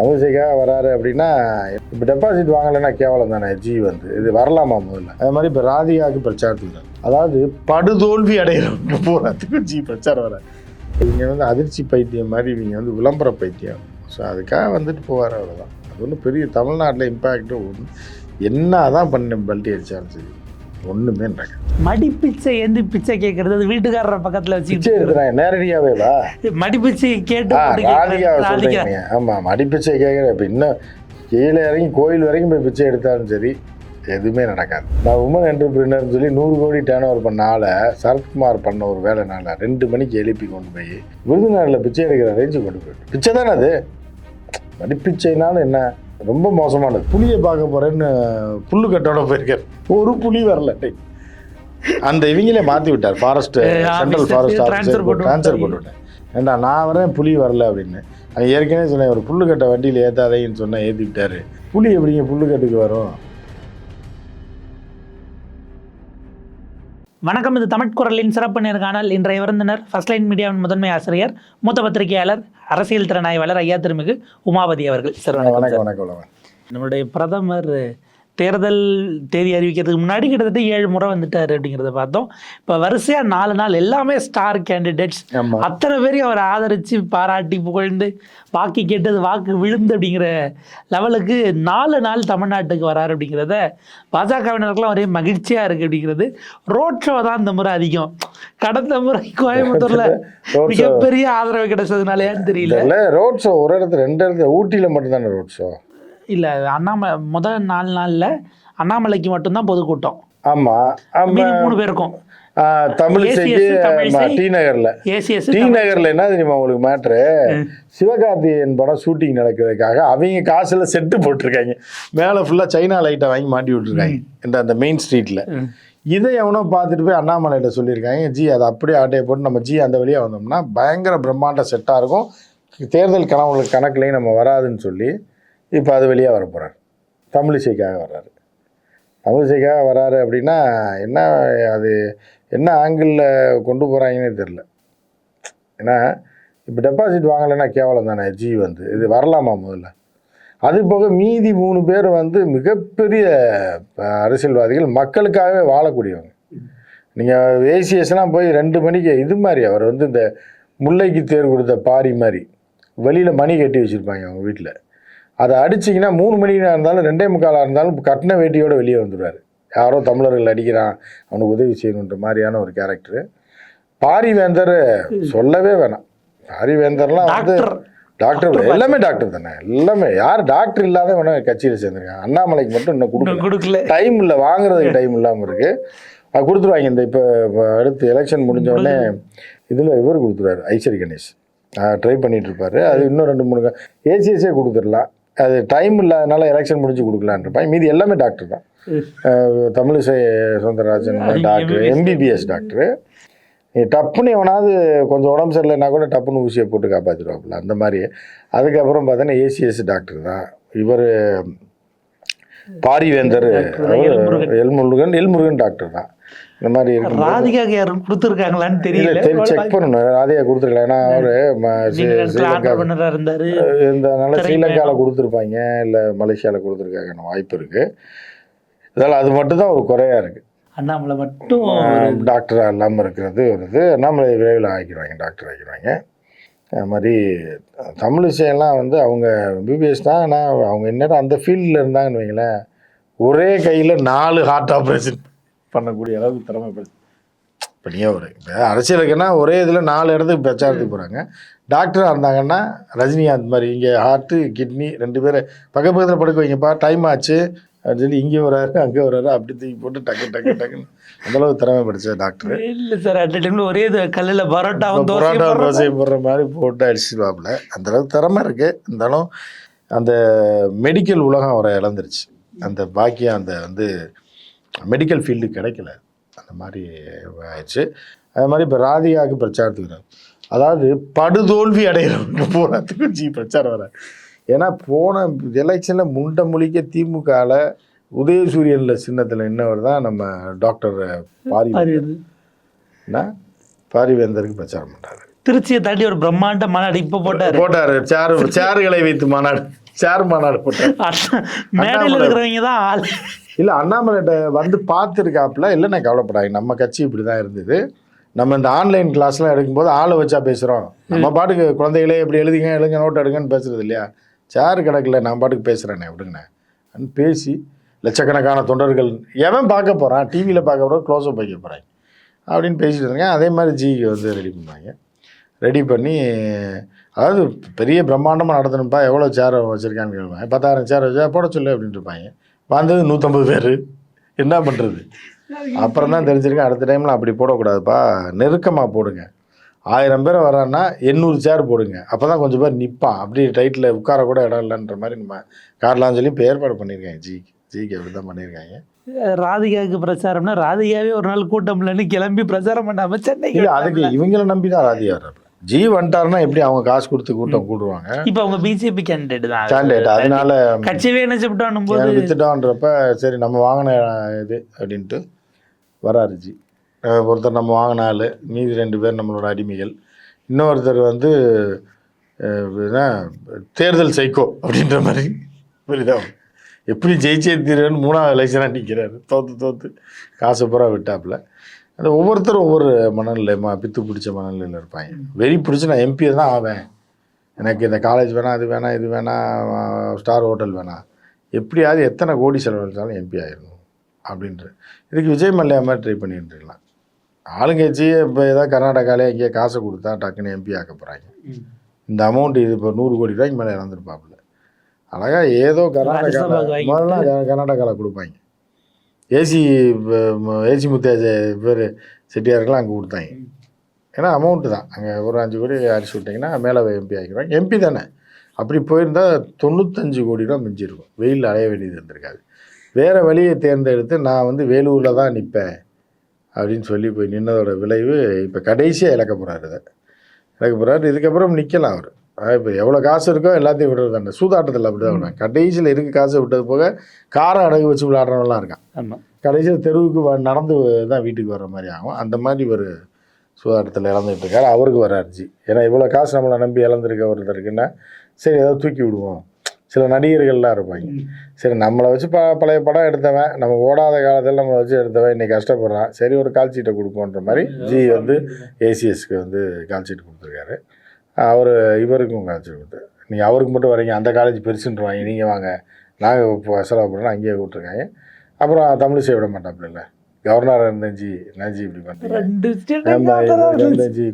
அபிஷேகாக வராரு அப்படின்னா இப்போ டெபாசிட் வாங்கலைன்னா கேவலம் தானே ஜி வந்து. இது வரலாமா முதல்ல? அது மாதிரி இப்போ ராதிகாவுக்கு பிரச்சாரத்துக்கு அதாவது படுதோல்வி அடைகிறவங்க போகிறதுக்கு ஜி பிரச்சாரம் வர இவங்க வந்து அதிர்ச்சி பைத்தியம் மாதிரி இவங்க வந்து விளம்பர பைத்தியம். ஸோ அதுக்காக வந்துட்டு போவார் அவ்வளோதான் அது ஒன்றும் பெரிய தமிழ்நாட்டில் இம்பேக்டும் ஒன்று என்ன தான் பண்ண பல்ட்டி அடித்தாலும் சரி. ஒன்றுமே நடக்காது மடிப்பிச்சை ஏந்தி பிச்சை கேட்கறது அது வீட்டுக்காரர் பக்கத்துல பிச்சை வச்சுக்கிட்டு எடுக்கிறாங்க நேரடியாகவே வா. மடிப்பிச்சை கேட்டு. சொல்றீங்க ஆமாம் அடிப்பிச்சை கேட்குறேன் இப்போ இன்னும் கீழே இறங்கி கோயில் வரைக்கும் போய் பிச்சை எடுத்தாலும் சரி எதுவுமே நடக்காது. நான் உமன் என்டர்பிரினர்னு சொல்லி நூறு கோடி டேர்ன் ஓவர் பண்ண ஆளை சரத்குமார் பண்ண ஒரு வேலைனால ரெண்டு மணிக்கு எழுப்பி கொண்டு போய் விருதுநகரில் பிச்சை எடுக்கிற ரேஞ்சு கொண்டு போயிட்டு. பிச்சை தானே அது? மடிப்பிச்சைனாலும் என்ன? ரொம்ப மோசமானது. புளியை பார்க்க போறேன்னு புல்லு கட்டோட போயிருக்காரு ஒரு புலி வரல. டேய். அந்த இவங்களே மாற்றி விட்டார். Forest ah central forest transfer officer போட்டு ட்ரான்ஸ்ஃபர். போட்டு விட்டேன் ஏண்டா நான் வரேன் புலி வரல அப்படின்னு. அவன் ஏற்கனவே சொன்னேன் ஒரு புல்லு கட்டை வண்டியில் ஏற்றாதேன்னு சொன்னால் ஏற்றி விட்டாரு புலி எப்படிங்க புல்லு கட்டுக்கு வரும்? வணக்கம் இது தமிழ் குரலின் சிறப்பு நேர்காணல் இன்றைய விருந்தினர் ஃபர்ஸ்ட் லைன் மீடியாவின் முதன்மை ஆசிரியர் மூத்த பத்திரிகையாளர் அரசியல் திறனாய்வாளர் ஐயா திருமிகு உமாபதி அவர்கள். சார். வணக்கம் வணக்கம். நம்மளுடைய பிரதமர் தேர்தல் தேதி அறிவிக்கிறதுக்கு முன்னாடி கிட்டத்தட்ட ஏழு முறை வந்துட்டாரு அப்படிங்கிறத பார்த்தோம். இப்போ வரிசையாக நாலு நாள் எல்லாமே ஸ்டார் கேண்டிடேட்ஸ். அத்தனை பேரையும் அவர் ஆதரித்து பாராட்டி புகழ்ந்து வாக்கு கேட்டது வாக்கு விழுந்து அப்படிங்கிற லெவலுக்கு நாலு நாள் தமிழ்நாட்டுக்கு வராரு அப்படிங்கிறத பாஜகவினருக்குலாம் ஒரே மகிழ்ச்சியாக இருக்குது அப்படிங்கிறது. ரோட் ஷோ தான் இந்த முறை அதிகம். கடந்த முறை கோயம்புத்தூரில். மிகப்பெரிய ஆதரவு கிடைச்சதுனாலயான்னு தெரியல. இல்லை ரோட் ஷோ ஒரு இடத்துல ரெண்டு இடத்துல ஊட்டியில் மட்டும்தானே ரோட் ஷோ இல்லை அண்ணாமலை முதல் நாலு நாளில் அண்ணாமலைக்கு மட்டும்தான் பொதுக்கூட்டம். ஆமாம் மீதி மூணு பேருக்கும் தமிழிசைக்கு. டி நகரில். டி நகர்ல என்ன தெரியுமா உங்களுக்கு மேட்ரு சிவகார்த்திகேயன் படம் ஷூட்டிங் நடக்கிறதுக்காக அவங்க காசுல செட்டு போட்டிருக்காங்க. மேலே ஃபுல்லாக சைனா லைட்டை வாங்கி மாட்டி விட்டுருக்காங்க. இந்த அந்த மெயின் ஸ்ட்ரீட்ல இதை எவனோ பார்த்துட்டு போய் அண்ணாமலையிட்ட சொல்லியிருக்காங்க. ஜி அதை அப்படியே ஆட்டையை போட்டு நம்ம ஜி அந்த வழியாக வந்தோம்னா பயங்கர பிரம்மாண்ட செட்டாக இருக்கும். தேர்தல் கனவுல கணக்குலையும் நம்ம வராதுன்னு சொல்லி இப்போ அது வெளியாக வர போகிறார் தமிழிசைக்காக வர்றாரு. தமிழிசைக்காக வராரு அப்படின்னா என்ன அது என்ன ஆங்கிளில் கொண்டு போகிறாங்கன்னே தெரில ஏன்னா இப்போ டெபாசிட் வாங்கலைன்னா கேவலம் தானே ஜி வந்து. இது வரலாமா முதல்ல? அது போக மீதி மூணு பேர் வந்து மிகப்பெரிய அரசியல்வாதிகள் மக்களுக்காகவே வாழக்கூடியவங்க. நீங்கள் ஏசிஎஸ்லாம் போய் ரெண்டு மணிக்கு இது மாதிரி அவர் வந்து இந்த முல்லைக்கு தேர் கொடுத்த பாரி மாதிரி வெளியில் மணி கட்டி வச்சுருப்பாங்க அவங்க வீட்டில் அதை அடிச்சிங்கன்னா மூணு மணினா இருந்தாலும் ரெண்டே முக்காலாக இருந்தாலும் கட்டின வேட்டியோட வெளியே வந்துடுவார் யாரோ தமிழர்கள் அடிக்கிறான் அவனுக்கு உதவி செய்யணுன்ற மாதிரியான ஒரு கேரக்டரு பாரிவேந்தர் சொல்லவே வேணாம். பாரிவேந்தர்லாம் வந்து டாக்டர் எல்லாமே டாக்டர் தானே. எல்லாமே. யார் டாக்டர் இல்லாத வேணா கட்சியில் சேர்ந்துருக்காங்க அண்ணாமலைக்கு மட்டும் இன்னும் கொடுக்கல. டைம் இல்லை. வாங்குறதுக்கு டைம் இல்லாமல் இருக்கு. அது கொடுத்துருவாங்க. இந்த இப்போ அடுத்து எலெக்ஷன் முடிஞ்ச உடனே இதில் இவர் கொடுத்துருவாரு. ஐஸ்வரி கணேஷ். ட்ரை பண்ணிட்டு இருப்பாரு. அது இன்னும் ரெண்டு மூணு ஏசிஎஸ்ஸே கொடுத்துடலாம். அது டைம் இல்லாதனால எலெக்ஷன் முடிஞ்சு கொடுக்கலான்னு இருப்பாங்க மீதி எல்லாமே டாக்டர் தான். தமிழிசை சவுந்தரராஜன் அது டாக்டர் MBBS. எம்பிபிஎஸ் டாக்டரு டப்புன்னு எவனாவது கொஞ்சம் உடம்பு சரியில்லைன்னா கூட டப்புன்னு ஊசியை போட்டு காப்பாற்றிடுவாப்புல அந்த மாதிரி. அதுக்கப்புறம் பார்த்தீங்கன்னா ஏசிஎஸ் டாக்டர் தான். இவர் பாரிவேந்தர். எல்முருகன். எல்முருகன் டாக்டர் தான். இந்த மாதிரி இருக்கும்போது ராதிகாக்கு யாரும் கொடுத்துருக்காங்களான்னு தெரியல. செக் பண்ணணும். ராதிகா கொடுத்துருக்கல ஏன்னா அவரு இருந்தாரு. இருந்ததுனால ஸ்ரீலங்காவில். கொடுத்துருப்பாங்க இல்லை மலேசியாவில் கொடுத்துருக்காங்க வாய்ப்பு இருக்குது இதெல்லாம் அது மட்டும் தான் ஒரு குறையா இருக்குது அண்ணாமலை மட்டும் டாக்டராக இல்லாமல் இருக்கிறது ஒரு இது. நம்மளை விரைவில் ஆக்கிடுவாங்க டாக்டர் ஆக்கிடுவாங்க. அது மாதிரி தமிழிசையெல்லாம் வந்து அவங்க பிபிஎஸ் தான். ஆனால் அவங்க என்னடா அந்த ஃபீல்டில் இருந்தாங்கன்னு வைங்களேன் ஒரே கையில் நாலு ஹார்ட் ஆப்ரேஷன் பண்ணக்கூடிய அளவுக்கு இப்போ நீங்கள் ஒரு இப்போ அரசியலுக்குன்னா ஒரே இதில் நாலு இடத்துக்கு பிரச்சாரத்துக்கு போகிறாங்க டாக்டராக இருந்தாங்கன்னா ரஜினிகாந்த் மாதிரி இங்கே ஹார்ட்டு கிட்னி ரெண்டு பேரை பக்கத்து பக்கத்தில் படுக்க வைங்கப்பா டைம் ஆச்சு. அப்படின்னு சொல்லி இங்கே வராரு அங்கே வராரு அப்படி தூக்கி போட்டு டக்கு டக்கு டக்குன்னு அந்தளவுக்கு திறமை படித்த டாக்டர் இல்ல சார் அட் டைம்ல ஒரே இது கல்லுல பரோட்டாவும் பரோட்டா தோசை போடுற மாதிரி போட்டு அடிச்சுடுவாப்புல அந்த அளவுக்கு திறமை இருக்கு. இருந்தாலும் அந்த மெடிக்கல் உலகம் அவரை இழந்துருச்சு. அந்த பாக்கியம் அந்த வந்து மெடிக்கல் ஃபீல்டு கிடைக்கல. அந்த மாதிரி ஆயிடுச்சு. அது மாதிரி இப்போ ராதிகாவுக்கு பிரச்சாரத்துக்கு. அதாவது படுதோல்வி அடைகிறவங்க போகிறதுக்கும் ஜி பிரச்சாரம் வர ஏன்னா போன எலெக்ஷனில் முண்டை முழிக்க திமுகவில் உதயசூரியனில் சின்னத்தில் இன்னவர் தான் நம்ம டாக்டர் பாரி. பாரிவேந்தருக்கு பிரச்சாரம் பண்ணுறாரு திருச்சியை தாண்டி ஒரு பிரம்மாண்ட மாநாடு இப்ப போட்டாரு. போட்டாரு. சேர் சேறுகளை வைத்து மாநாடு. சேர் மாநாடு அண்ணா- மேடையில இருக்கிறவங்க தான் ஆள். இல்லை அண்ணாமலைகிட்ட வந்து பார்த்துருக்காப்புல இல்லைண்ணே கவலைப்படாங்க நம்ம கட்சி இப்படி தான் இருந்தது. நம்ம இந்த ஆன்லைன் கிளாஸ்லாம் எடுக்கும்போது ஆளை வச்சா பேசுகிறோம் நம்ம பாட்டுக்கு குழந்தைகளே இப்படி எழுதிங்க எழுங்க நோட் எடுங்கன்னு பேசுறது இல்லையா? சேர் கிடக்கல நான் பாட்டுக்கு பேசுகிறேண்ணே அப்படின்னு பேசி லட்சக்கணக்கான தொண்டர்கள் எவன் பார்க்க போகிறான் டிவியில் பார்க்க போகிறோம் க்ளோஸ்அப் வைக்க போகிறாங்க அப்படின்னு பேசிட்டு இருக்காங்க அதே மாதிரி ஜிக்கு வந்து ரெடி பண்ணுவாங்க. ரெடி பண்ணி அதாவது பெரிய பிரம்மாண்டமாக நடத்தணும்ப்பா எவ்வளோ சேர் வச்சுருக்கான்னு கேட்பாங்க பத்தாயிரம் சேர் வச்சா போட சொல்லு அப்படின்ட்டு இருப்பாங்க. வந்தது நூற்றம்பது பேர். என்ன பண்ணுறது அப்புறம் தான் தெரிஞ்சிருக்கேன் அடுத்த டைமில் அப்படி போடக்கூடாதுப்பா. நெருக்கமாக போடுங்க. ஆயிரம் பேர் வரான்னா எண்ணூறு சேர் போடுங்க. அப்போ தான் கொஞ்சம் பேர் நிற்பான் அப்படி டைட்டில் உட்கார கூட இடம் இல்லைன்ற மாதிரி நம்ம கார்லாம் சொல்லி இப்போ ஏற்பாடு பண்ணியிருக்காங்க. ஜிக்கு ஜிக்கு அப்படி தான் பண்ணியிருக்காங்க. ராதிகாவுக்கு பிரச்சாரம்னா ராதிகாவே ஒரு நாள் கூட்டம் இல்லைன்னு கிளம்பி பிரச்சாரம் பண்ணாம சென்னைக்கு இல்லை அதுக்கு இவங்கள நம்பி தான் ராதியா வர்றாப்புல ஜி வந்துட்டாருன்னா எப்படி அவங்க காசு கொடுத்து கூட்டம் கூடுவாங்க? இப்ப அவங்க பிஜேபி கேண்டிடேட் தான். கேண்டிடேட் அதனால கட்சியவே என்ன போது ஏன் வித்துட்டோன்றப்ப சரி நம்ம வாங்கின இது அப்படின்ட்டு வராரு ஜி. ஒருத்தர் நம்ம வாங்கின ஆள் மீதி ரெண்டு பேர் நம்மளோட அடிமைகள். இன்னொருத்தர் வந்து தேர்தல் சைக்கோ அப்படின்ற மாதிரி புரியுதா? எப்படி ஜெயிச்சே தீரன்னு மூணாவது எலெக்ஷனாக நிற்கிறாரு தோத்து தோத்து காசு பூரா விட்டாப்புல. அந்த ஒவ்வொருத்தரும் ஒவ்வொரு மனநிலை பித்து பிடிச்ச மனநிலையில் இருப்பாங்க. வெறி பிடிச்சி நான் எம்பி தான் ஆவேன். எனக்கு இந்த காலேஜ் வேணாம் அது வேணாம் இது வேணாம் ஸ்டார் ஹோட்டல் வேணாம். எப்படியாவது எத்தனை கோடி செலவழிச்சாலும் எம்பி ஆயிடணும் அப்படின்ற இதுக்கு விஜய் மல்லையா மாதிரி ட்ரை பண்ணிட்டு இருக்கலாம் இப்போ ஏதாவது கர்நாடகாலே எங்கேயோ காசை கொடுத்தா டக்குன்னு எம்பி ஆக்க போகிறாங்க இந்த அமௌண்ட் இது இப்போ நூறு கோடி ரூபாய்க்கு மேலே இறந்துருப்பாப்புல. அழகா ஏதோ கர்நாடகா கர்நாடகாவில் கொடுப்பாங்க. ஏசி ஏசி முத்தியா பேர் செட்டியாருக்கெல்லாம் அங்கே கொடுத்தாங்க ஏன்னா அமௌண்ட்டு தான். அங்கே ஒரு அஞ்சு கோடி அடிச்சு விட்டிங்கன்னா மேலே எம்பி ஆகிக்கிறாங்க எம்பி தானே. அப்படி போயிருந்தால் தொண்ணூத்தஞ்சு கோடி ரூபா மிஞ்சிருக்கும். வெயிலில் அலைய வேண்டியது இருந்திருக்காது. வேறு வழியை தேர்ந்தெடுத்து நான் வந்து வேலூரில் தான் நிற்பேன் அப்படின்னு சொல்லி போய் நின்னதோட விளைவு இப்போ கடைசியாக இழக்க போகிறாரு இதை. இழக்க போகிறாரு இதுக்கப்புறம் நிற்கலாம் அவர். இப்போ எவ்வளோ காசு இருக்கோ எல்லாத்தையும் விடுறது தானே. சூதாட்டத்தில் அப்படி தான் கடைசியில் இருக்க காசை விட்டது போக காரை அடகு வச்சு விளையாடுறவங்களாம் இருக்கான். கடைசியில் தெருவுக்கு வ- நடந்து தான் வீட்டுக்கு வர மாதிரி ஆகும். அந்த மாதிரி ஒரு சுகாதாரத்தில் இழந்துட்டு இருக்காரு. அவருக்கு வர அர்ஜி. ஏன்னா இவ்வளோ காசு நம்மளை நம்பி இழந்திருக்க ஒருத்தருக்குன்னா சரி ஏதோ தூக்கி விடுவோம். சில நடிகர்கள்லாம் இருப்பாங்க. சரி நம்மளை வச்சு ப பழைய படம் எடுத்தவன் நம்ம ஓடாத காலத்தில் நம்மளை வச்சு எடுத்தவன் இன்னைக்கு கஷ்டப்படுறான். சரி ஒரு கால் சீட்டை கொடுப்போன்ற மாதிரி ஜி வந்து ஏசிஎஸ்க்கு வந்து கால் சீட்டு கொடுத்துருக்காரு. அவர் இவருக்கும் கால் சீட்டு கொடுத்தாரு நீங்கள் அவருக்கு மட்டும் வரீங்க அந்த காலேஜ் பெருசுன்றவாங்க நீங்கள் வாங்க. நாங்கள் இப்போ செலவு பண்ணுறோம் அங்கேயே கூப்பிட்ருக்காங்க அப்புறம் தமிழிசை விட மாட்டாப்புல கவர்னராக இருந்தேன் ஜி என்ன ஜி இப்படி பண்ணுறீங்க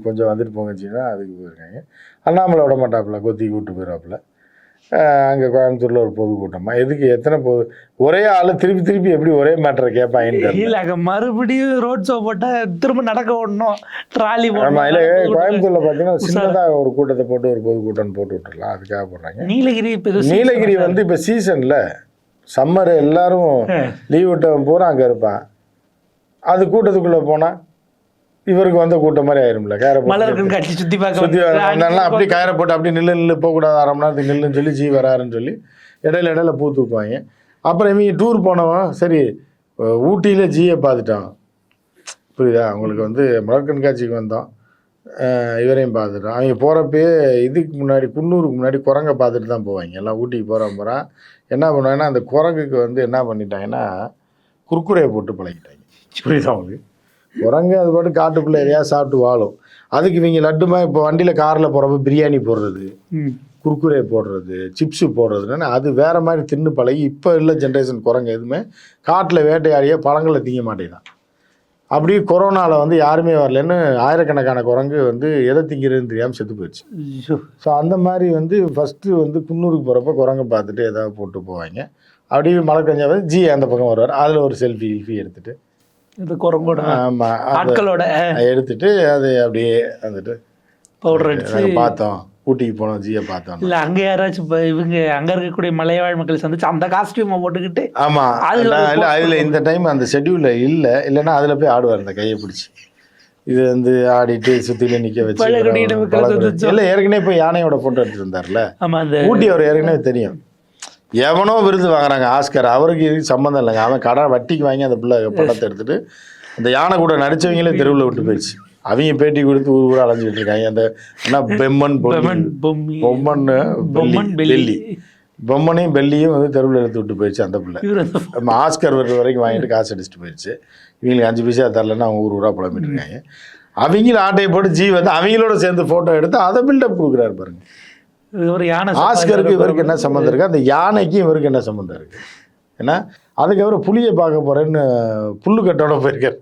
கொஞ்சம் வந்துட்டு போங்க ஜின்னா அதுக்கு போயிருக்காங்க. அண்ணாமலை விட மாட்டாப்புல கொத்தி கூப்பிட்டு போயிடாப்புல அங்கே கோயம்புத்தூரில் ஒரு பொதுக்கூட்டமா? எதுக்கு எத்தனை பொது ஒரே ஆள் திருப்பி திருப்பி எப்படி ஒரே மேட்டரை தெரியல. இல்ல அங்க மறுபடியும் ரோட் ஷோ போட்டா திரும்ப நடக்க ஓடணும். ட்ராலி ஆமா இல்லை கோயம்புத்தூர்ல பார்த்தீங்கன்னா சின்னதாக ஒரு கூட்டத்தை போட்டு ஒரு பொதுக்கூட்டம் போட்டு விட்டுறலாம். அதுக்காக போடுறாங்க. நீலகிரி நீலகிரி வந்து இப்போ சீசன்ல சம்மர் எல்லாரும் லீவ் விட்டவன் பூரா அங்கே இருப்பான். அது கூட்டத்துக்குள்ளே போனால் இவருக்கு வந்த கூட்டம் மாதிரி ஆயிரும்ல. கேர மலர் கண்காட்சி சுத்தி பார்க்க வந்து- வந்தாலும் அப்படி கயிறை போட்டு அப்படி நில்லு நில்லு போகக்கூடாது அரை மணி நேரத்துக்கு நில்லுன்னு சொல்லி ஜீ வராருன்னு சொல்லி இடையில இடையில பூ தூக்குவாங்க. அப்புறம் இவங்க டூர் போனவன் சரி ஊட்டியில ஜியை பார்த்துட்டான். புரியுதா? அவங்களுக்கு வந்து மலர் கண்காட்சிக்கு வந்தோம் இவரையும் பார்த்துட்டோம் அவங்க போகிறப்பயே இதுக்கு முன்னாடி குன்னூருக்கு முன்னாடி குரங்கை பார்த்துட்டு தான் போவாங்க. எல்லாம் ஊட்டிக்கு போகிற போகிறான் என்ன பண்ணுவாங்கன்னா அந்த குரங்குக்கு வந்து என்ன பண்ணிட்டாங்கன்னா குர்குரையை போட்டு பழகிட்டாங்க. புரியுதா அவங்களுக்கு குரங்கு அது பாட்டு காட்டுக்குள்ளே எதையா சாப்பிட்டு வாழும். அதுக்கு இவங்க லட்டுமா இப்போ வண்டியில் காரில் போகிறப்ப பிரியாணி போடுறது. குர்குரே போடுறது சிப்ஸு போடுறதுன்னு அது வேற மாதிரி தின்னு பழகி இப்போ உள்ள ஜென்ரேஷன் குரங்கு எதுவுமே காட்டில் வேட்டையாடிய பழங்களை திங்க மாட்டேங்குதான். அப்படி கொரோனாவில் வந்து யாருமே வரலன்னு ஆயிரக்கணக்கான குரங்கு வந்து எதை திங்கிறதுன்னு தெரியாமல் செத்து போயிடுச்சு. ஸோ அந்த மாதிரி வந்து ஃபஸ்ட்டு வந்து குன்னூருக்கு போகிறப்ப குரங்கை பார்த்துட்டு ஏதாவது போட்டு போவாங்க. அப்படியே மழை பெஞ்சாவே ஜி அந்த பக்கம் வருவார். அதில் ஒரு செல்ஃபி கில்ஃபி எடுத்துட்டு இந்த குரங்கோட ஆமாம் ஆட்களோட. எடுத்துட்டு அது அப்படியே வந்துட்டு பவுடர் அடிச்சு. பார்த்தோம். ஊட்டிக்கு போனோம் ஜியை பார்த்தோம். இல்ல அங்க யாராச்சும் இப்ப இவங்க அங்க இருக்கக்கூடிய மலைவாழ் மக்கள் சந்திச்சு அந்த காஸ்டியூமை போட்டுக்கிட்டு ஆமா அது ஒரு நான் இல்ல அதுல இந்த டைம் அந்த ஷெட்யூல்ல இல்ல. இல்லைன்னா அதுல போய் ஆடுவார் இந்த கையை பிடிச்சி. இது வந்து ஆடிட்டு சுத்தில நிக்க வச்சு. இல்ல ஏற்கனவே போய் யானையோட போட்டோ எடுத்துட்டு இருந்தார்ல அந்த ஊட்டி அவர் ஏற்கனவே தெரியும். எவனோ விருது வாங்குறாங்க ஆஸ்கர். அவருக்கு இதுக்கு சம்மந்தம் இல்லைங்க. அவன் கடன் வட்டிக்கு வாங்கி அந்த பிள்ளை படத்தை எடுத்துட்டு அந்த யானை கூட நடிச்சவங்களே தெருவில் விட்டு போயிடுச்சு. அவங்க பேட்டி கொடுத்து ஊர் ஊரா அலைஞ்சிட்டு இருக்காங்க. அந்த என்ன பெம்மன் பொம்மன் பொம்மன் பொம்மன் பெல்லி. பொம்மனையும் பெல்லியும் வந்து தெருவில் எடுத்து விட்டு போயிடுச்சு அந்த பிள்ளை. நம்ம ஆஸ்கர் விருது வரைக்கும் வாங்கிட்டு காசு அடிச்சுட்டு போயிடுச்சு. இவங்களுக்கு அஞ்சு பைசா தரலன்னா அவங்க ஊர் ஊரா புலம்பிட்டு இருக்காங்க. அவங்களும் ஆட்டையை போட்டு ஜி வந்து அவங்களோட சேர்ந்து போட்டோ எடுத்து அதை பில்டப் கொடுக்குறாரு பாருங்க. ஒரு யானை ஆஸ்கருக்கு இவருக்கு என்ன சம்மந்தம் இருக்கு? அந்த யானைக்கும் இவருக்கு என்ன சம்மந்தம் இருக்கு? ஏன்னா அதுக்கப்புறம் புலியை பார்க்க போறேன்னு புல்லுக்கட்டோட போயிருக்காரு.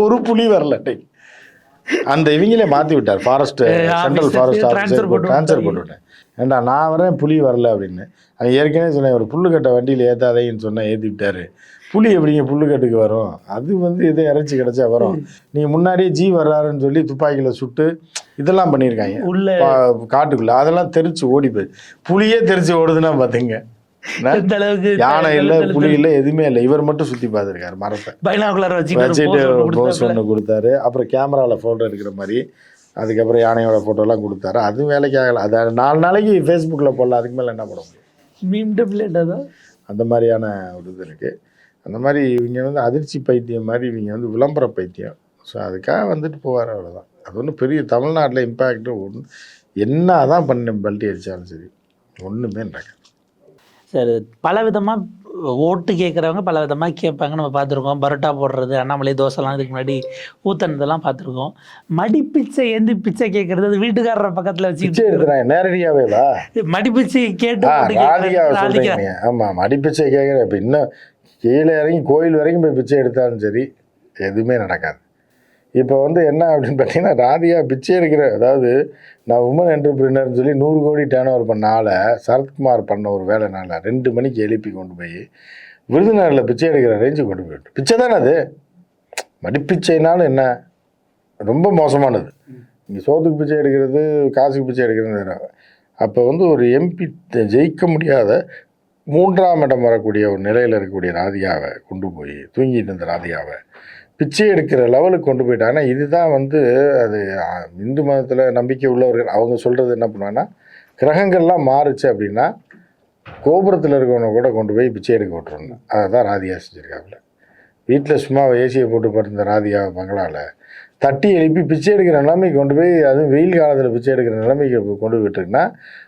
ஒரு புலி வரல. அந்த இவங்களே மாத்தி விட்டார். ஃபாரஸ்ட் சென்ட்ரல் ஃபாரஸ்ட் ஆஃபீஸர் போட்டு ட்ரான்ஸ்ஃபர். போட்டு விட்டேன் ஏண்டா நான் வரேன் புலி வரல அப்படின்னு. அவன் ஏற்கனவே சொன்னேன் ஒரு புல்லுக்கட்டை வண்டியில் ஏத்தாதேன்னு சொன்னா ஏற்றி விட்டாரு புலி எப்படிங்க புல்லுக்கட்டுக்கு வரும்? அது வந்து எதை இறைச்சி கிடைச்சா வரும். நீங்க முன்னாடியே ஜி வர்றாருன்னு சொல்லி துப்பாக்கியில சுட்டு இதெல்லாம் பண்ணியிருக்காங்க. உள்ள காட்டுக்குள்ள. அதெல்லாம் தெரிச்சு ஓடி போய். புலியே தெரிச்சு ஓடுதுன்னா அளவுக்கு யானை இல்ல புலி இல்ல எதுவுமே இல்லை. இவர் மட்டும் சுத்தி பார்த்திருக்காரு மரத்தை. பைனாகுலர் வச்சுட்டு போஸ் ஒன்று கொடுத்தாரு. அப்புறம் கேமரால போட்டோ எடுக்கிற மாதிரி அதுக்கப்புறம் யானையோட போட்டோலாம் கொடுத்தாரு. அது வேலைக்கு ஆகல. அது நாலு நாளைக்கு ஃபேஸ்புக்கில் போடலாம். அதுக்கு மேலே என்ன போட முடியும்? மீம் அதான். அந்த மாதிரியான ஒரு இது இருக்குது அந்த மாதிரி இவங்க வந்து அதிர்ச்சி பைத்தியம் மாதிரி இவங்க வந்து விளம்பர பைத்தியம். ஸோ அதுக்காக வந்துட்டு போவார் அவ்வளோதான் அது ஒன்றும் பெரிய தமிழ்நாட்டில் இம்பேக்ட் ஒன்று என்ன தான் பண்ண பல்ட்டி அடித்தாலும் சரி ஒன்றுமே நடக்காது. சரி பல விதமாக ஓட்டு கேட்குறவங்க பல விதமாக கேட்பாங்க. நம்ம பார்த்துருக்கோம் பரோட்டா போடுறது அண்ணாமலை தோசைலாம் இதுக்கு முன்னாடி ஊத்தனதெல்லாம் பார்த்துருக்கோம். மடிப்பிச்சை ஏந்தி பிச்சை கேட்கறது அது வீட்டுக்காரர் பக்கத்தில் வச்சு எடுத்துறாங்க நேரடியாகவே வா. மடிப்பிச்சை கேட்டு ஆமாம் அடிப்பிச்சை கேட்குறேன் இப்போ இன்னும் கீழே இறங்கி கோயில் வரைக்கும் போய் பிச்சை எடுத்தாலும் சரி எதுவுமே நடக்காது. இப்போ வந்து என்ன அப்படின்னு பார்த்தீங்கன்னா ராதியா பிச்சை எடுக்கிற அதாவது நான் உமன் என்டர்பிரினர்னு சொல்லி நூறு கோடி டேர்ன் ஓவர் பண்ணால் சரத்குமார் பண்ண ஒரு வேலைனால ரெண்டு மணிக்கு எழுப்பி கொண்டு போய் விருதுநகரில் பிச்சை எடுக்கிற ரேஞ்சு கொண்டு போயிட்டு பிச்சை தானே அது? மடிப்பிச்சைனாலும் என்ன? ரொம்ப மோசமானது. இங்கே சோத்துக்கு பிச்சை எடுக்கிறது காசுக்கு பிச்சை எடுக்கிறது அப்போ வந்து ஒரு எம்பி ஜெயிக்க முடியாத மூன்றாம் இடம் வரக்கூடிய ஒரு நிலையில் இருக்கக்கூடிய ராதிகாவை கொண்டு போய் தூங்கிட்டு இருந்த ராதிகாவை பிச்சை எடுக்கிற லெவலுக்கு கொண்டு போயிட்டாங்கன்னா இதுதான் வந்து அது இந்து மதத்தில் நம்பிக்கை உள்ளவர்கள் அவங்க சொல்கிறது என்ன பண்ணுவாங்கன்னா கிரகங்கள்லாம் மாறுச்சு அப்படின்னா கோபுரத்தில் இருக்கவனை கூட கொண்டு போய் பிச்சை எடுக்க விட்டுருணும் அதை தான் ராதிகா செஞ்சுருக்காப்புல. வீட்டில் சும்மா ஏசியை போட்டு படுத்த ராதிகா பங்களாவில் தட்டி எழுப்பி பிச்சை எடுக்கிற நிலைமைக்கு கொண்டு போய் அதுவும் வெயில் காலத்தில் பிச்சை எடுக்கிற நிலைமைக்கு கொண்டு போயிட்டுருக்குன்னா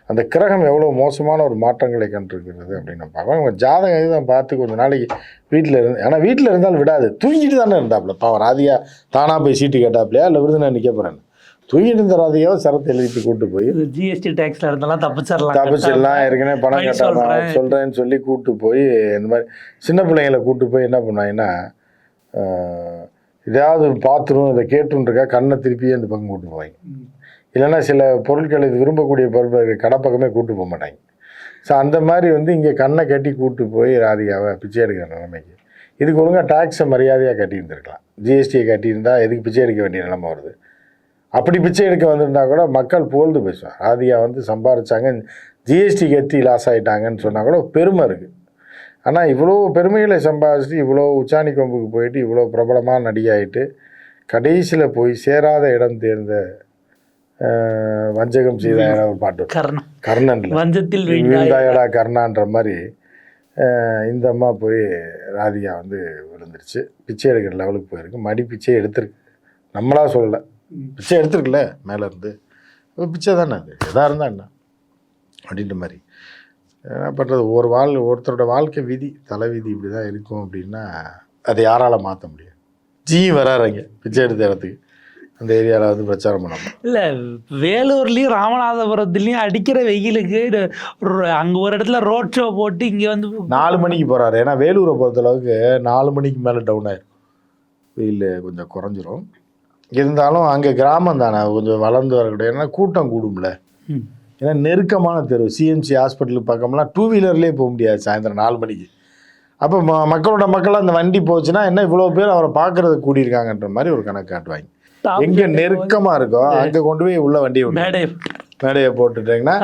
அந்த கிரகம் எவ்வளோ மோசமான ஒரு மாற்றங்களை கண்டிருக்கிறது அப்படின்னு நம்ம பார்க்கலாம். அவங்க ஜாதகம் இதுதான் பார்த்து கொஞ்ச நாளைக்கு வீட்டில் இருந்து ஆனால் வீட்டில் இருந்தாலும் விடாது. தூங்கிட்டு தானே இருந்தாப்புல. பாவம் ராதிகா தானாக போய் சீட்டு கேட்டாப்லையா இல்லை விருதுநகர் நிற்க போகிறேன்னு தூங்கிட்டு இருந்த ராதிகாவை சரத்தை எழுதி கூட்டு போய் இது ஜிஎஸ்டி டேக்ஸ்ல இருந்தெல்லாம் தப்பிச்சிடலாம். தப்பிச்சிடலாம். ஏற்கனவே பணம் சொல்றேன். சொல்கிறேன்னு சொல்லி கூட்டு போய் இந்த மாதிரி சின்ன பிள்ளைங்களை கூட்டு போய் என்ன பண்ணுவாங்கன்னா ஆஹ், இதாவது பாத்ரூம் இதை கேட்டுருக்கா கண்ணை திருப்பி அந்த பக்கம் கூட்டு போவாங்க. இல்லைன்னா சில பொருட்களை இது விரும்பக்கூடிய பொருட்கள் கடைப்பக்கமே கூட்டு போக மாட்டாங்க. ஸோ அந்த மாதிரி வந்து இங்கே கண்ணை கட்டி கூட்டு போய் ராதிகாவை பிச்சை எடுக்கிற நிலைமைக்கு. இதுக்கு ஒழுங்காக டேக்ஸை மரியாதையாக கட்டியிருந்துருக்கலாம். ஜிஎஸ்டியை கட்டியிருந்தால் எதுக்கு பிச்சை எடுக்க வேண்டிய நிலைமை வருது? அப்படி பிச்சை எடுக்க வந்திருந்தா கூட மக்கள் புகழ்ந்து பேசுவாங்க. ராதிகா வந்து சம்பாதிச்சாங்க ஜிஎஸ்டி கட்டி லாஸ் ஆயிட்டாங்கன்னு சொன்னால் கூட பெருமை இருக்குது ஆனால் இவ்வளோ பெருமைகளை சம்பாதிச்சுட்டு இவ்வளோ உச்சாணி கொம்புக்கு போயிட்டு இவ்வளோ பிரபலமான நடிகாயிட்டு கடைசியில் போய் சேராத இடம் தேர்ந்த வஞ்சகம் செய்த ஒரு பாட்டு வரும். கர்ணம் கர்ணன்ல. வஞ்சத்தில் வீழ்ந்தாயடா கர்ணான்ற மாதிரி இந்த அம்மா போய் ராதிகா வந்து விழுந்துருச்சு. பிச்சை எடுக்கிற லெவலுக்கு போயிருக்கு. மடி பிச்சை எடுத்திருக்கு. நம்மளா சொல்லலை. பிச்சை எடுத்திருக்குல்ல மேலே இருந்து. அப்ப பிச்சை தானே அது? எதாக இருந்தால் என்ன? அப்படின்ற மாதிரி. என்ன பண்ணுறது ஒரு வாழ் ஒருத்தரோட வாழ்க்கை விதி தலை விதி இப்படி தான் இருக்கும் அப்படின்னா அதை யாரால் மாற்ற முடியும் ஜி வராருங்க பிச்சை எடுத்த இடத்துக்கு. அந்த ஏரியாவில் வந்து பிரச்சாரம் பண்ணணும் இல்ல வேலூர்லயும் ராமநாதபுரத்துலயும் அடிக்கிற வெயிலுக்கு அங்க ஒரு இடத்துல ரோட் ஷோ போட்டு இங்க வந்து நாலு மணிக்கு போகிறாரு ஏன்னா வேலூரை பொறுத்தளவுக்கு நாலு மணிக்கு மேலே டவுன் ஆயிரும். வெயில் கொஞ்சம் குறைஞ்சிரும். இருந்தாலும் அங்கே கிராமம் தானே கொஞ்சம் வளர்ந்து வரக்கூடிய ஏன்னா கூட்டம் கூடும்ல. ஏன்னா நெருக்கமான தெரு சிஎம்சி ஹாஸ்பிட்டல் பக்கம்லாம் டூ வீலர்லேயே போக முடியாது சாயந்தரம் நாலு மணிக்கு. அப்போ ம மக்களோட மக்கள் அந்த வண்டி போச்சுன்னா என்ன இவ்வளோ பேர் அவரை பார்க்கறதுக்கு கூடியிருக்காங்கன்ற மாதிரி ஒரு கணக்கு காட்டுவாங்க. எங்கே நெருக்கமாக இருக்கோ அங்கே கொண்டு போய் உள்ள வண்டியை விட்டு. மேடை மேடையை போட்டுட்டீங்கன்னா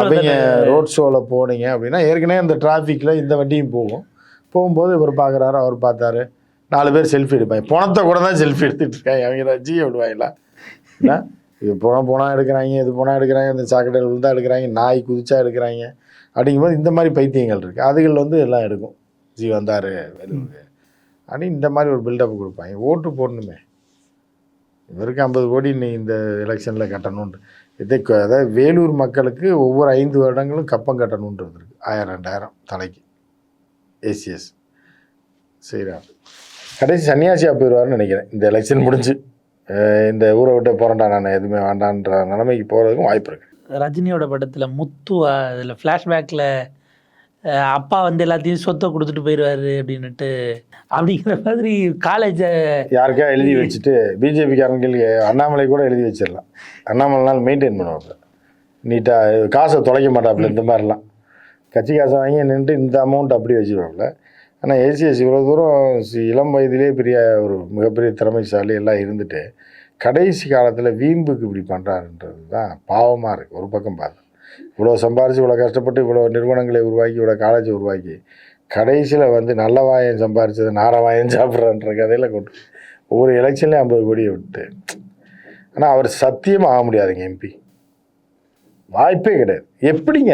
அவங்க. ரோட் ஷோவில் போனீங்க அப்படின்னா ஏற்கனவே இந்த டிராஃபிக்கில் இந்த வண்டியும் போகும். போகும்போது இவர் பார்க்குறாரு அவர் பார்த்தாரு. நாலு பேர் செல்ஃபி எடுப்பாங்க. பணத்தை கூட தான் செல்ஃபி எடுத்துகிட்டு இருக்காங்க. அவங்க ரஜி விடுவாங்களா? இது போனால் போனால் எடுக்கிறாங்க இது போனால் எடுக்கிறாங்க இந்த சாக்கடையில் விழுந்தா எடுக்கிறாங்க நாய் குதிச்சா எடுக்கிறாங்க. அப்படிங்கும்போது இந்த மாதிரி பைத்தியங்கள் இருக்குது அதுகள் வந்து எல்லாம் எடுக்கும். ஜி வந்தார் அப்படின்னு இந்த மாதிரி ஒரு பில்டப் கொடுப்பாங்க. ஓட்டு போடணுமே. இவருக்கு ஐம்பது கோடி நீ இந்த எலெக்ஷனில் கட்டணுன்ட்டு இதை அதாவது வேலூர் மக்களுக்கு ஒவ்வொரு ஐந்து வருடங்களும் கப்பம் கட்டணுன்றது இருக்குது ஆயிரம் ரெண்டாயிரம் தலைக்கு. ஏசிஎஸ் செய்கிறார் கடைசி சன்னியாசியாக போயிடுவார்னு நினைக்கிறேன். இந்த எலெக்ஷன் முடிஞ்சு. இந்த ஊரை விட்டு போகிறேன்டா நான் எதுவுமே வேண்டான்ற நிலைமைக்கு போகிறதுக்கும் வாய்ப்பு இருக்குது ரஜினியோட படத்துல முத்து அதில் ஃப்ளாஷ்பேக்கில் அப்பா வந்து எல்லாத்தையும் சொத்தை கொடுத்துட்டு போயிடுவாரு அப்படின்னுட்டு அப்படிங்கிற மாதிரி காலேஜை யாருக்கா எழுதி வச்சுட்டு பிஜேபிக்காரங்களுக்கு அண்ணாமலை கூட எழுதி வச்சிடலாம். அண்ணாமலைனால் மெயின்டைன் பண்ணுவாப்புல நீட்டாக காசை தொலைக்க மாட்டாப்புல இந்த மாதிரிலாம். கட்சி காசை வாங்கி நின்றுட்டு இந்த அமௌண்ட் அப்படி வச்சுருவாப்புல. ஆனால் ஏசிஎஸ் இவ்வளோ தூரம் சி- இளம் வயதிலே பெரிய ஒரு மிகப்பெரிய திறமைசாலி எல்லாம் இருந்துட்டு கடைசி காலத்தில் வீம்புக்கு இப்படி பண்ணுறாருன்றது தான் பாவமாக இருக்குது ஒரு பக்கம் பார்த்து. இவ்வளோ சம்பாரித்து இவ்வளோ கஷ்டப்பட்டு இவ்வளோ நிறுவனங்களை உருவாக்கி இவ்வளோ காலேஜை உருவாக்கி கடைசியில் வந்து நல்ல வாயம் சம்பாரித்தது நார வாயம் சாப்பிட்றன்ற கதையில் கொண்டு ஒவ்வொரு எலெக்ஷன்லேயும் ஐம்பது கோடியை விட்டு. ஆனால் அவர் சத்தியமாக ஆக முடியாதுங்க எம்பி வாய்ப்பே கிடையாது. எப்படிங்க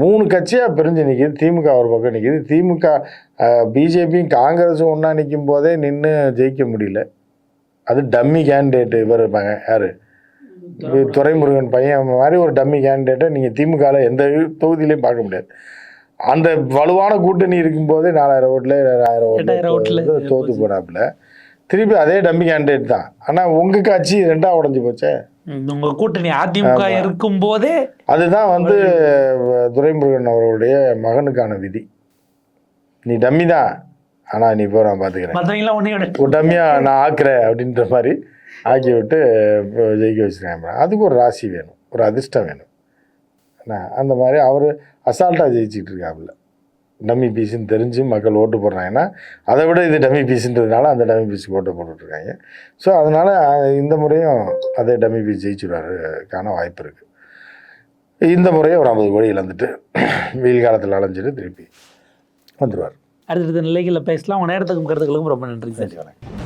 மூணு கட்சியாக பிரிஞ்சு நிற்கிது திமுக ஒரு பக்கம் நிற்கிது திமுக பிஜேபியும் காங்கிரஸும் ஒன்றா நிற்கும் போதே நின்று ஜெயிக்க முடியல. அது டம்மி கேண்டிடேட் இவர் இருப்பாங்க யார்? துரைமுருகன். பையன். மாதிரி ஒரு டம்மி கேண்டிடேட்டை நீங்கள் திமுகவில் எந்த தொகுதியிலையும் பார்க்க முடியாது. அந்த வலுவான கூட்டணி இருக்கும்போதே நாலாயிரம் ஓட்டில் ஆயிரம் ஓட்டுல தோத்து போனாப்புல. திருப்பி அதே டம்மி கேண்டிடேட் தான். ஆனால் உங்கள் கட்சி ரெண்டா உடஞ்சி போச்சே? உங்க கூட்டணி அதிமுக. இருக்கும் போதே அதுதான் வந்து துரைமுருகன் அவர்களுடைய மகனுக்கான விதி. நீ டம்மி தான். ஆனால் நீ போ நான் ஒரு டம்மியாக நான் ஆக்குறேன் அப்படின்ற மாதிரி ஆக்கி விட்டு இப்போ ஜெயிக்க வச்சுருக்காங்க அதுக்கு ஒரு ராசி வேணும். ஒரு அதிர்ஷ்டம் வேணும். அந்த மாதிரி அவர் அசால்ட்டாக ஜெயிச்சிட்டு இருக்காப்புல. டம்மி பீஸுன்னு தெரிஞ்சு மக்கள் ஓட்டு போடுறாங்கன்னா அதை விட இது டம்மி பீஸுன்றதுனால அந்த டம்மி பீஸுக்கு ஓட்டு போட்டுட்ருக்காங்க. ஸோ அதனால் இந்த முறையும் அதே டம்மி பீஸ் ஜெயிச்சுடுவாருக்கான வாய்ப்பு இருக்குது இந்த முறையும் ஒரு ஐம்பது கோடி இழந்துட்டு வெயில் காலத்தில் அலைஞ்சிட்டு திருப்பி வந்துடுவார் அடுத்தடுத்த நிலைகளில் பேசலாம். உங்க நேரத்துக்கும் கருத்துக்களுக்கும் ரொம்ப நன்றி சார். வணக்கம்.